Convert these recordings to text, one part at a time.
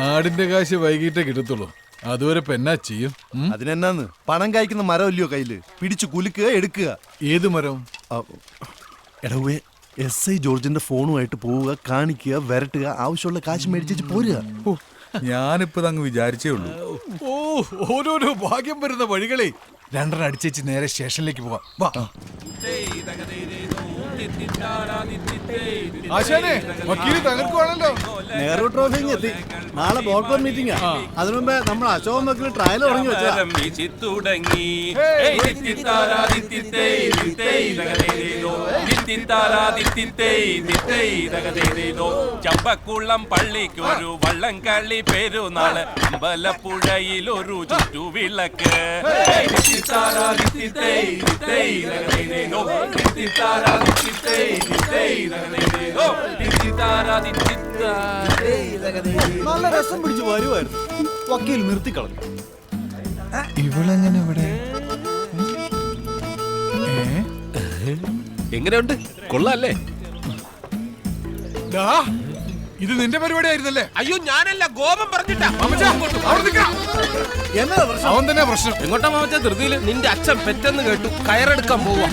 ആടിന്റെ കാശ് വൈകിട്ടേ കിട്ടത്തുള്ളൂ. അതുവരെ പെന്നാ ചെയ്യും? അതിനെന്നാന്ന്? പണം കായ്ക്കുന്ന മരമല്ലയോ കയ്യിൽ? പിടിച്ചു കുലുക്കുക എടുക്കുക. ഏത് മരം? എടവേ എസ് ഐ ജോർജിന്റെ ഫോണുമായിട്ട് പോവുക കാണിക്കുക വരട്ടുക ആവശ്യമുള്ള കാശ് മേടിച്ചു പോരുക. ഞാനിപ്പോ അങ്ങ് വിചാരിച്ചേ ഉള്ളൂ. ഓ ഓരോരോ ഭാഗ്യം വരുന്ന വഴികളെ. രണ്ടര അടിച്ചേച്ച് നേരെ സ്റ്റേഷനിലേക്ക് പോവാം. വാ. ആശാനെ വക്കീൽ തകർക്കുവാണല്ലോ. നെഹ്റു ട്രോഫി എത്തി. നാളെ ബോർഡ് മീറ്റിംഗ് മീറ്റിംഗാ അതിനു മുമ്പേ നമ്മൾ അശോകൻ വക്കീൽ ട്രയൽ തുടങ്ങി. ചമ്പക്കുളം ആരംഭിച്ച് വള്ളം കള്ളി പെരുന്നാൾ. അമ്പലപ്പുഴയിൽ ഒരു തിത്തേയ് തകതേതേതോ. തിത്തിത്താരാ തിത്തിത്തേയ് di tei da പള്ളിക്ക് ഒരു വള്ളം കളി പെരുന്നാൾ അമ്പലപ്പുഴയിൽ ഒരു ചുറ്റുവിളക്ക് ഏയ് തിത്തിത്താരാ തിത്തിത്തേയ് തിത്തേയ് തകതേതേതോ. തിത്തിത്താരാ തിത്തിത്തേയ് തിത്തേയ് തകതേതേതോ. തിത്തിത്താരാ തിത്തിത്താ നല്ല രസം പിടിച്ച് വരുമായിരുന്നു വക്കീൽ നിർത്തിക്കളഞ്ഞു ഇവളെങ്ങനെ ഇവിടെ എങ്ങനെയുണ്ട് കൊള്ളാല്ലേ ഡാ, ഇത് നിന്റെ പരിപാടി ആയിരുന്നല്ലേ അയ്യോ ഞാനല്ല ഗോപം പറഞ്ഞിട്ടാ. എന്നതാ പ്രശ്നം? അവൻ തന്നെ പ്രശ്നം. എങ്ങോട്ടാ മാമച്ച ധൃതിയിൽ നിന്റെ അച്ഛൻ പെറ്റെന്ന് കേട്ടു കയറെടുക്കാൻ പോവാ.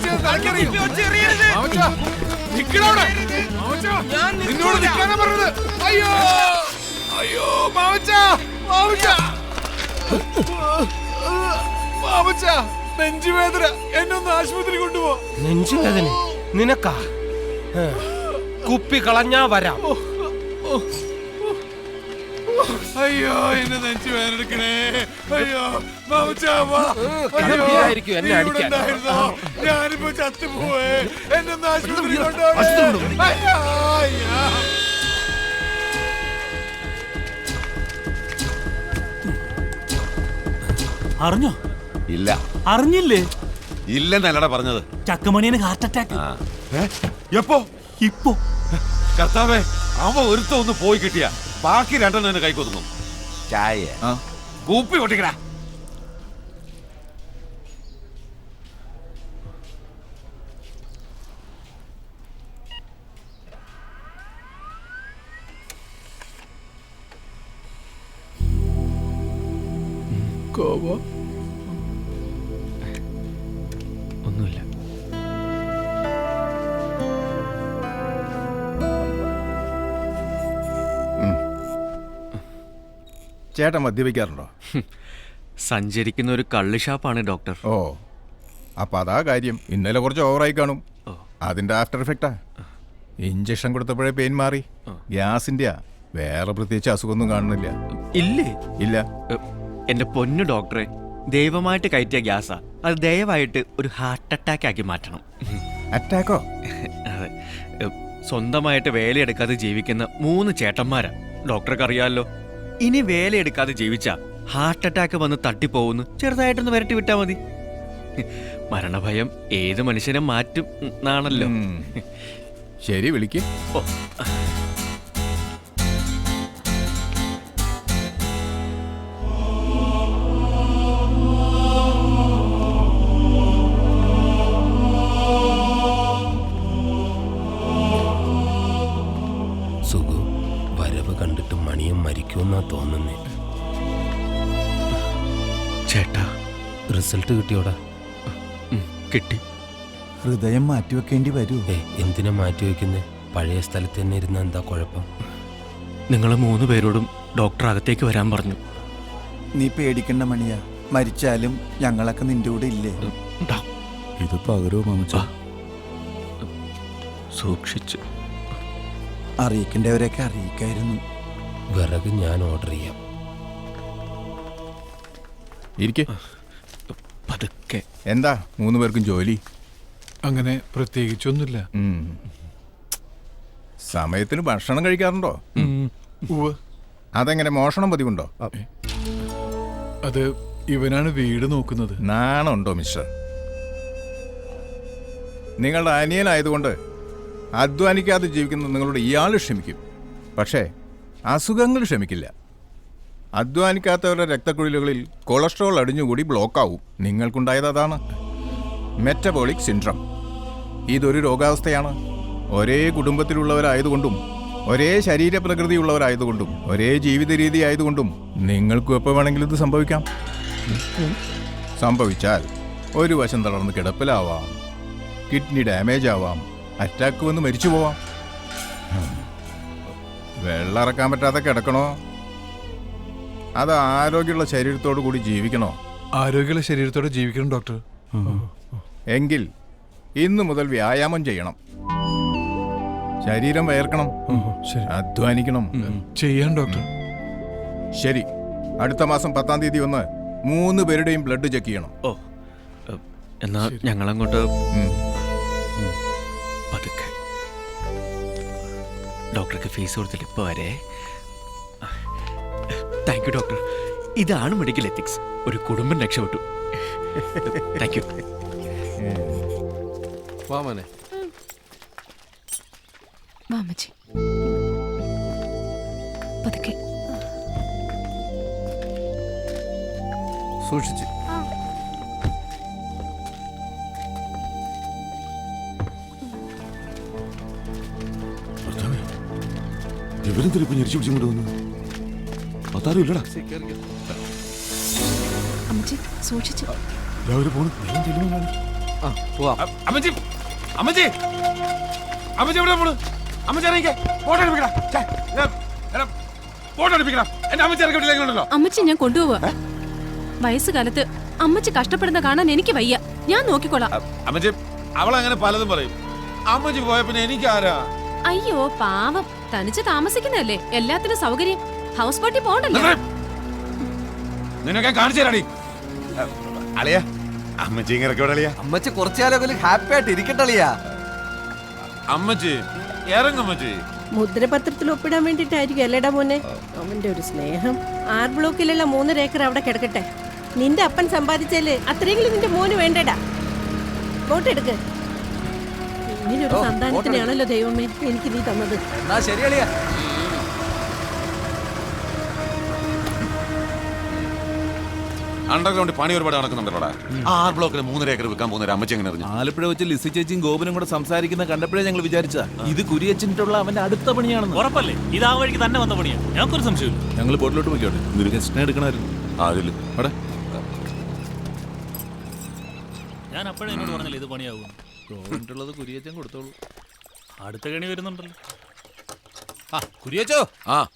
മാമച്ചാ, നിക്കടവിടെ. മാമച്ചാ, നിന്നോട് നിൽക്കാനാ പറഞ്ഞത്. അയ്യോ അയ്യോ മാമച്ചാ മാമച്ചാ. മാമച്ചാ നെഞ്ചുവേദന. എന്നെ ഒന്ന് ആശുപത്രി കൊണ്ടുപോ. നെഞ്ചുവേദന? നിനക്കാ? കുപ്പി കളഞ്ഞാ വരാം. അയ്യോ എന്നെ നെഞ്ചു വേനെടുക്കണേ അയ്യോ മാമച്ചാ വാ. അയ്യോ എന്നെ അടിക്കാൻ. ഉണ്ടായിരുന്നോ? ഞാനിപ്പോ ചത്തുപോയേ എന്നെ ഒന്ന് ആശുപത്രി കൊണ്ടുപോകണേ അറിഞ്ഞോ? ഇല്ല. അറിഞ്ഞില്ലേ? ഇല്ലെന്നല്ലടാ പറഞ്ഞത്. ചക്കമണിയന് ഹാർട്ട് അറ്റാക്ക് എപ്പോ? ഇപ്പോ? കർത്താവേ അവ ഒരുത്ത ഒന്ന് പോയി കിട്ടിയ. ബാക്കി രണ്ടെണ്ണം എന്നെ കൈക്കൊതുങ്ങും. ചായ. കൂപ്പി പൊട്ടിക്കടാ. ഒന്നുമില്ല ചേട്ടൻ മദ്യപിക്കാറുണ്ടോ? സഞ്ചരിക്കുന്ന ഒരു കള്ള് ഷാപ്പാണ് ഡോക്ടർ. ഓ അപ്പൊ അതാ കാര്യം. ഇന്നലെ കുറച്ച് ഓവറായി കാണും. അതിന്റെ ആഫ്റ്റർ എഫക്റ്റാ. ഇഞ്ചക്ഷൻ കൊടുത്തപ്പോഴേ പെയിൻ മാറി. ഗ്യാസിന്റെ വേറെ പ്രത്യേകിച്ച് അസുഖമൊന്നും കാണുന്നില്ല. ഇല്ലേ? ഇല്ല. എന്റെ പൊന്നു ഡോക്ടറെ ദൈവമായിട്ട് കയറ്റിയ ഗ്യാസാ. അത് ദയവായിട്ട് ഒരു ഹാർട്ട് അറ്റാക്ക് ആക്കി മാറ്റണം. അറ്റാക്കോ? അതെ. സ്വന്തമായിട്ട് വേലയെടുക്കാതെ ജീവിക്കുന്ന മൂന്ന് ചേട്ടന്മാരാ. ഡോക്ടർക്ക് അറിയാമല്ലോ ഇനി വേലയെടുക്കാതെ ജീവിച്ച ഹാർട്ട് അറ്റാക്ക് വന്ന് തട്ടിപ്പോവുന്നു ചെറുതായിട്ടൊന്ന് വരട്ടി വിട്ടാ മതി. മരണഭയം ഏത് മനുഷ്യനെ മാറ്റും എന്നാണല്ലോ. ശരി വിളിക്ക്. മരിക്കുമെന്നാ തോന്നുന്നേ. ചേട്ടാ റിസൾട്ട് കിട്ടിയോടാ? കിട്ടി. ഹൃദയം മാറ്റിവെക്കേണ്ടി വരൂ. ഏ എന്തിനാ മാറ്റിവെക്കുന്നേ? പഴയ സ്ഥലത്ത് തന്നെ ഇരുന്ന എന്താ കുഴപ്പം? നിങ്ങൾ മൂന്ന് പേരോടും ഡോക്ടർ അകത്തേക്ക് വരാൻ പറഞ്ഞു. നീ പേടിക്കണ്ട മണിയ. മരിച്ചാലും ഞങ്ങളൊക്കെ നിന്റെ കൂടെ ഇല്ലേ? ഇത് പകരോ മാമച്ച. സൂക്ഷിച്ച്. അറിയിക്കേണ്ടവരെയൊക്കെ അറിയിക്കായിരുന്നു. വിറക് ഞാൻ ഓർഡർ ചെയ്യാം. ഇരിക്കെ. പതുക്കെ. എന്താ? മൂന്ന് പേർക്കും ജോലി? അങ്ങനെ പ്രത്യേകിച്ചൊന്നുമില്ല. സമയത്തിന് ഭക്ഷണം കഴിക്കാറുണ്ടോ? അതെങ്ങനെ മോഷണം പതിവുണ്ടോ? അത് ഇവനാണ് വീട് നോക്കുന്നത്. നാണുണ്ടോ മിസ്റ്റർ? നിങ്ങളുടെ അനിയനായതുകൊണ്ട് അധ്വാനിക്കാതെ ജീവിക്കുന്ന നിങ്ങളോട് ഇയാൾ ക്ഷമിക്കും. പക്ഷേ അസുഖങ്ങൾ ക്ഷമിക്കില്ല. അധ്വാനിക്കാത്തവരുടെ രക്തക്കുഴലുകളിൽ കൊളസ്ട്രോൾ അടിഞ്ഞുകൂടി ബ്ലോക്കാവും. നിങ്ങൾക്കുണ്ടായത് അതാണ്. Metabolic syndrome. ഇതൊരു രോഗാവസ്ഥയാണ്. ഒരേ കുടുംബത്തിലുള്ളവരായതുകൊണ്ടും ഒരേ ശരീരപ്രകൃതിയുള്ളവരായതുകൊണ്ടും ഒരേ ജീവിത രീതി ആയതുകൊണ്ടും നിങ്ങൾക്കും എപ്പോൾ വേണമെങ്കിലും ഇത് സംഭവിക്കാം? സംഭവിച്ചാൽ ഒരു വശം തളർന്ന് കിടപ്പിലാവാം. കിഡ്നി ഡാമേജ് ആവാം. അറ്റാക്ക് വന്ന് മരിച്ചു പോവാം. വെള്ളം ഇറക്കാൻ പറ്റാതെ കിടക്കണോ? അത് ആരോഗ്യമുള്ള ശരീരത്തോടു കൂടി ജീവിക്കണോ? ആരോഗ്യമുള്ള ശരീരത്തോടെ ജീവിക്കണം ഡോക്ടർ. എങ്കിൽ ഇന്നു മുതൽ വ്യായാമം ചെയ്യണം. ശരീരം വയർക്കണം ശരി. അധ്വാനിക്കണം. ചെയ്യാം ഡോക്ടർ. ശരി. അടുത്ത മാസം പത്താം തീയതി ഒന്ന് മൂന്ന് പേരുടെയും ബ്ലഡ് ചെക്ക് ചെയ്യണം. ഓ എന്നാ ഞങ്ങളങ്ങോട്ട് ഉം. ഡോക്ടർക്ക് ഫീസ് കൊടുത്തിട്ട് ഇപ്പൊ വരെ. താങ്ക് യു ഡോക്ടർ ഇതാണ് മെഡിക്കൽ എത്തിക്സ് ഒരു കുടുംബം രക്ഷപ്പെട്ടു. താങ്ക് യു വാമനെ വാമച്ചി പതുക്കെ. സൂക്ഷിച്ച്. ഇവരെന്തിനാ ഇപ്പൊ ഞെരിച്ചു പിടിച്ചുകൊണ്ട് വന്നു അതാരും ഇല്ലടാ. അമ്മച്ചി സൂക്ഷിച്ച്. രാവിലെ പോണു. ആ പോവാ. അമ്മച്ചി അമ്മച്ചി. അമ്മച്ചി എവിടെ പോണു? അമ്മച്ചി ഇറങ്ങിക്കേ. ഫോട്ടോ എടുപ്പിക്കടാ. ഛെ, എടാ, എടാ, ഫോട്ടോ എടുപ്പിക്കടാ. എന്റെ അമ്മച്ചി ഇറക്കി വിട്ടില്ലെങ്കിലുണ്ടല്ലോ അമ്മച്ചി ഞാൻ കൊണ്ടുപോവാ. വയസ്സുകാലത്ത് അമ്മച്ചി കഷ്ടപ്പെടുന്ന കാണാൻ എനിക്ക് വയ്യ. ഞാൻ നോക്കിക്കോളാം. അമ്മച്ചി അങ്ങനെ പലതും പറയും. അമ്മച്ചി പോയ പിന്നെ എനിക്കാരാ? അയ്യോ പാവം. തനിച്ച് താമസിക്കുന്നതല്ലേ? എല്ലാത്തിനും സൗകര്യം. ഹൗസ് ബോട്ടിൽ പോകണ്ടല്ലോ. നിന്നൊക്കെ കാണിച്ചു തരാടി. അളിയ അമ്മച്ചി ഇങ്ങനെ വിടളിയ അമ്മച്ചി കുറച്ചുകാലം ഹാപ്പി ആയിട്ട് ഇരിക്കട്ടളിയാ അമ്മച്ചി ഇറങ്ങമ്മച്ചി മുദ്രപത്രത്തിൽ ഒപ്പിടാൻ വേണ്ടിട്ടായിരിക്കും അല്ലേടാ മോനെ? അവന്റെ ഒരു സ്നേഹം. ആർ ബ്ലോക്കിലുള്ള മൂന്നര ഏക്കർ അവിടെ കിടക്കട്ടെ. നിന്റെ അപ്പൻ സമ്പാദിച്ചാൽ അത്രയെങ്കിലും നിന്റെ മോന് വേണ്ടടാ. വോട്ടെടുക്ക് ഇങ്ങനൊരു ഓ, സന്താനത്തിനാണല്ലോ ദൈവമേ എനിക്ക് നീ തന്നത്. എന്നാ ശരിയളിയാ അണ്ടർഗ്രൗണ്ട് പണി ഒരുപാട് നടക്കുന്നുണ്ടല്ലോടാ. ആറ് ബ്ലോക്കിൽ മൂന്നര ഏക്കർ വിൽക്കാൻ പോകുന്ന അമ്മച്ചി എങ്ങനെ അറിഞ്ഞു ആലപ്പുഴ വെച്ച് ലിസി ചേച്ചിയും ഗോപനും കൂടെ സംസാരിക്കുന്ന കണ്ടപ്പോഴേ ഞങ്ങൾ വിചാരിച്ച ഇത് കുരിയച്ചിട്ടുള്ള അവന്റെ അടുത്ത പണിയാണെന്ന്. ഉറപ്പല്ലേ? ഇത് ആ വഴിക്ക് തന്നെ വന്ന പണിയാണ് ഞങ്ങൾക്കൊരു സംശയമില്ല ഞങ്ങൾ ബോട്ടിലോട്ട് പോയിക്കോട്ടെ. ഗസ്റ്റിനെ എടുക്കണമായിരുന്നു. അതിൽ. അവിടെ. ഞാൻ അപ്പോഴേ എന്നോട് പറഞ്ഞില്ല ഇത് പണിയാവും. ഗോപനിട്ടുള്ളത് കുരിയച്ചൻ കൊടുത്തോളൂ. അടുത്ത കണി വരുന്നുണ്ടല്ലോ. ആ കുരിയച്ചോ? ആ.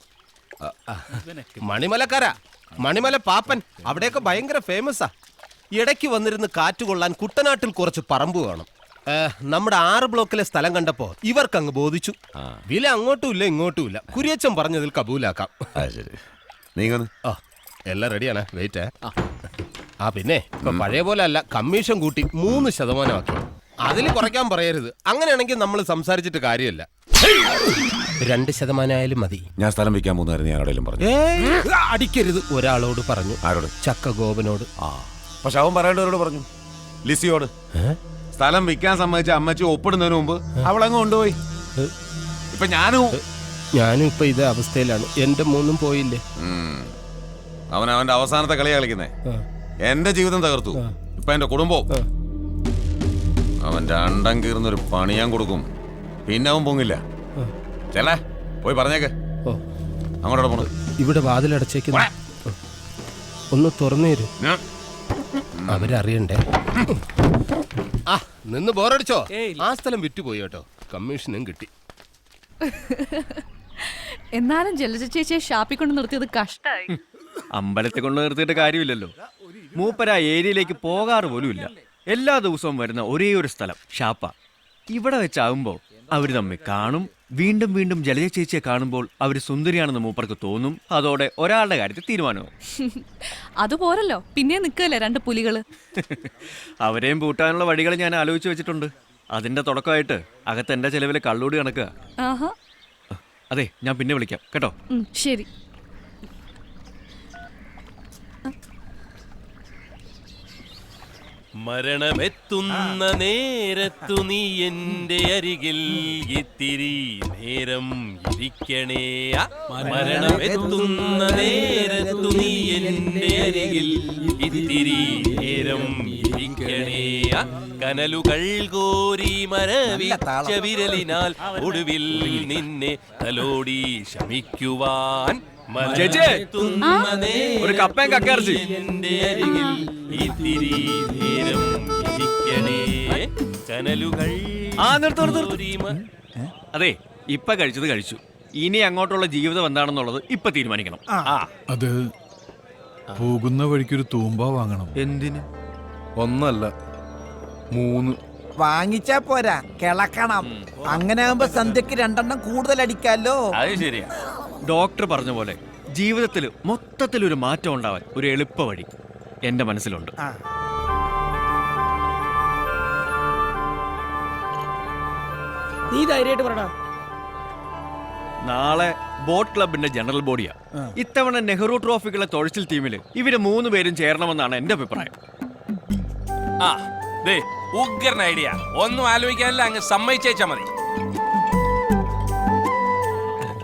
മണിമലക്കാര. മണിമല പാപ്പൻ അവിടെയൊക്കെ ഭയങ്കര ഫേമസാ ഇടയ്ക്ക് വന്നിരുന്ന് കാറ്റ് കൊള്ളാൻ കുട്ടനാട്ടിൽ കുറച്ച് പറമ്പ് വേണം. നമ്മുടെ ആറ് ബ്ലോക്കിലെ സ്ഥലം കണ്ടപ്പോ ഇവർക്ക് അങ്ങ് ബോധിച്ചു വില അങ്ങോട്ടും ഇല്ല ഇങ്ങോട്ടും ഇല്ല. കുരിയച്ചൻ പറഞ്ഞതിൽ കബൂലാക്കാം. ആ എല്ലാം റെഡിയാണ് വെയിറ്റ് ആ. പിന്നെ പഴയ പോലെ അല്ല കമ്മീഷൻ കൂട്ടി മൂന്ന് ശതമാനമാക്കി. അതിൽ കുറയ്ക്കാൻ പറയരുത്. അങ്ങനെയാണെങ്കിൽ നമ്മൾ സംസാരിച്ചിട്ട് കാര്യമല്ല. രണ്ട് ശതമാനമായാലും മതി. ഞാൻ സ്ഥലം വെക്കാൻ പോകുന്നതായിരുന്നു ഞാൻ പറഞ്ഞു. ഏയ്, അടിക്കരുത് ഒരാളോട് പറഞ്ഞു. ആരോട്? ചക്ക ഗോപനോട് ആ പക്ഷെ അവൻ പറയേണ്ടവരോട് പറഞ്ഞു. ലിസിയോട്. സ്ഥലം വിൽക്കാൻ സമ്മതിച്ച അമ്മച്ചി ഒപ്പിടുന്നതിന് മുമ്പ് അവളങ്ങ് കൊണ്ടുപോയി. ഇപ്പൊ ഞാനും ഞാനും ഇപ്പൊ ഇതേ അവസ്ഥയിലാണ്. എന്റെ മൂന്നും പോയില്ലേ. അവൻ അവന്റെ അവസാനത്തെ കളിയാ കളിക്കുന്നേ. എന്റെ ജീവിതം തകർത്തു. ഇപ്പൊ എന്റെ കുടുംബവും. അവന്റെ അണ്ടം കീർന്നൊരു പണി ഞാൻ കൊടുക്കും. പിന്നെ അവൻ പൊങ്ങില്ല. ചെല്ലേ. പോയി പറഞ്ഞേക്ക്. ഓ. അങ്ങോട്ടോടെ പോണു. ഇവിടെ വാതിലടച്ചേക്കുന്ന ഒന്ന് തുറന്നു തരൂ ഞാൻ- അവരറിയണ്ടേ? ആ നിന്ന് ബോറടിച്ചോ? ആ സ്ഥലം വിറ്റുപോയി കേട്ടോ കമ്മീഷനും കിട്ടി. എന്നാലും ജലജ ചേച്ചിയെ ഷാപ്പിൽ കൊണ്ട് നിർത്തിയത് കഷ്ടായി. അമ്പലത്തെ കൊണ്ട് നിർത്തിയിട്ട് കാര്യമില്ലല്ലോ. മൂപ്പര ആ ഏരിയയിലേക്ക് പോകാറ് പോലുമില്ല. എല്ലാ ദിവസവും വരുന്ന ഒരേ ഒരു സ്ഥലം ഷാപ്പ. ഇവിടെ വെച്ചാവുമ്പോൾ അവർ തമ്മിൽ കാണും വീണ്ടും വീണ്ടും ജലജ ചേച്ചിയെ കാണുമ്പോൾ അവർ സുന്ദരിയാണെന്ന് മൂപ്പർക്ക് തോന്നും. അതോടെ ഒരാളുടെ കാര്യത്തിൽ തീരുമാനവും. അതുപോരല്ലോ പിന്നെ നിൽക്കല്ലേ രണ്ട് പുലികൾ. അവരെയും പൂട്ടാനുള്ള വഴികൾ ഞാൻ ആലോചിച്ച് വെച്ചിട്ടുണ്ട്. അതിന്റെ തുടക്കമായിട്ട് അകത്ത് എന്റെ ചെലവിൽ കള്ളൂടി കണക്കുക അതെ ഞാൻ പിന്നെ വിളിക്കാം. കേട്ടോ? ശരി. മരണമെത്തുന്ന നേരത്തു നീ എന്റെ അരികിൽ ഇത്തിരി നേരം ഇരിക്കണേ. മരണമെത്തുന്ന നേരത്തു നീ എന്റെ അരികിൽ ഇത്തിരി നേരം ഇരിക്കണേ. കനലുകൾ കോരി മരവിച്ച വിരലിനാൽ ഒടുവിൽ നിന്നെ തലോടി ശമിക്കുവാൻ ചേച്ചി, ഒരു കപ്പയും കക്കയിറച്ചി. എന്റെ അരികിൽ ഇത്തിരി നേരം ഇരിക്കണേ. കനലുകൾ ആ നിർത്ത് അതെ ഇപ്പൊ കഴിച്ചത് കഴിച്ചു. ഇനി അങ്ങോട്ടുള്ള ജീവിതം എന്താണെന്നുള്ളത് ഇപ്പൊ തീരുമാനിക്കണം. ആ. അത് പോകുന്ന വഴിക്കൊരു തൂമ്പ വാങ്ങണം. എന്തിന്? ഒന്നല്ല മൂന്ന്. വാങ്ങിച്ചാ പോരാ കിളക്കണം. അങ്ങനെ ആകുമ്പോ സന്ധ്യക്ക് രണ്ടെണ്ണം കൂടുതൽ അടിക്കാലോ അത് ശരിയാ. ഡോക്ടർ പറഞ്ഞ പോലെ ജീവിതത്തിൽ മൊത്തത്തിൽ ഒരു മാറ്റം ഉണ്ടാവാൻ ഒരു എളുപ്പ വഴി എന്റെ മനസ്സിലുണ്ട്. നീ ധൈര്യമായിട്ട് പറടാ. നാളെ ബോട്ട് ക്ലബിന്റെ ജനറൽ ബോഡിയാ. ഇത്തവണ നെഹ്റു ട്രോഫിക്കുള്ള തൊഴിച്ചിൽ ടീമിൽ ഇവർ മൂന്ന് പേരും ചേരണമെന്നാണ് എന്റെ അഭിപ്രായം. ആ ദേ ഉഗ്രൻ ഐഡിയ. ഒന്നും ആലോചിക്കാനില്ല അങ്ങ് സമ്മതിച്ചേച്ചാ മതി.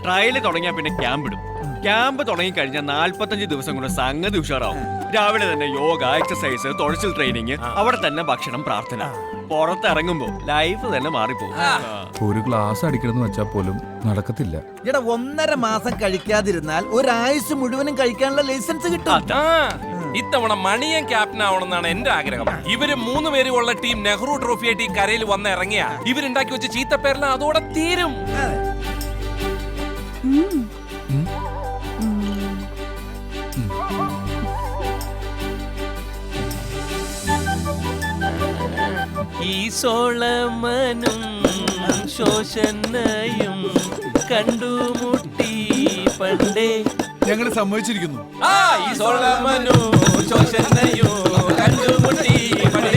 ട്രയൽ തുടങ്ങിയാൽ പിന്നെ ക്യാമ്പ് ഇടും. ക്യാമ്പ് തുടങ്ങി കഴിഞ്ഞാൽ നാല്പത്തഞ്ച് ദിവസം കൊണ്ട് സംഗതി ഉഷാറാവും. രാവിലെ തന്നെ യോഗ എക്സസൈസ് തുഴച്ചിൽ ട്രെയിനിങ് അവിടെ തന്നെ ഭക്ഷണം പ്രാർത്ഥന. പുറത്തിറങ്ങുമ്പോ ലൈഫ് തന്നെ മാറിപ്പോകും. ഒരു ഗ്ലാസ് അടിക്കണമെന്ന് വെച്ചാൽ പോലും നടക്കത്തില്ല. എടാ ഒന്നര മാസം കഴിക്കാതിരുന്നാൽ ഒരാഴ്ച മുഴുവനും കഴിക്കാനുള്ള ലൈസൻസ് കിട്ടും. ആ. ഇത്തവണ മണിയൻ ക്യാപ്റ്റൻ ആവണമെന്നാണ് എന്റെ ആഗ്രഹം. ഇവർ മൂന്ന് പേരും ഉള്ള ടീം നെഹ്റു ട്രോഫി ആയിട്ട് ഈ കരയിൽ വന്ന് ഇറങ്ങിയ ഇവരുണ്ടാക്കി വെച്ച ചീത്തപ്പേരെല്ലാം അതോടെ തീരും. ഈ സോളമനും ശോഷനയും കണ്ടുമുട്ടി പണ്ടേ. ഞങ്ങൾ സമ്മതിച്ചിരിക്കുന്നു. ആ ഈ സോളമനു ശോഷനയോ കണ്ടുമുട്ടി പണ്ടേ.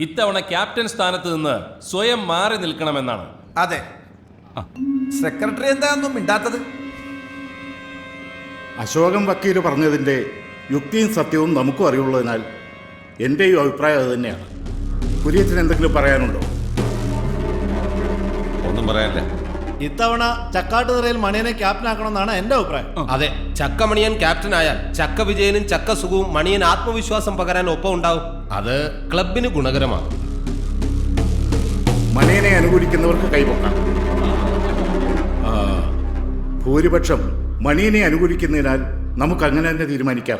ഇത്തവണ ക്യാപ്റ്റൻ സ്ഥാനത്ത് നിന്ന് സ്വയം മാറി നിൽക്കണമെന്നാണ്. അതെ. സെക്രട്ടറി എന്താണെന്നും മിണ്ടാത്തത്? അശോകം വക്കീൽ പറഞ്ഞതിന്റെ യുക്തിയും സത്യവും നമുക്കും അറിയുള്ളതിനാൽ എന്റെയും അഭിപ്രായം അത് തന്നെയാണ്. കുര്യച്ചന് എന്തെങ്കിലും പറയാനുണ്ടോ? ഒന്നും പറയാനില്ല. ഇത്തവണ ചക്കാട്ടുതറയിൽ മണിയനെ ക്യാപ്റ്റൻ ആക്കണമെന്നാണ് എന്റെ അഭിപ്രായം. അതെ. ചക്കമണിയൻ ക്യാപ്റ്റൻ ആയാൽ ചക്ക വിജയനും ചക്ക സുഖവും മണിയൻ ആത്മവിശ്വാസം പകരാൻ ഒപ്പം ഉണ്ടാവും അത് ക്ലബിന് ഗുണകരമാകും മലയനെ അനുകൂലിക്കുന്നവർക്ക് കൈപൊക്കാം ഭൂരിപക്ഷം മണിയനെ അനുകൂലിക്കുന്നതിനാൽ നമുക്ക് അങ്ങനെ തന്നെ തീരുമാനിക്കാം.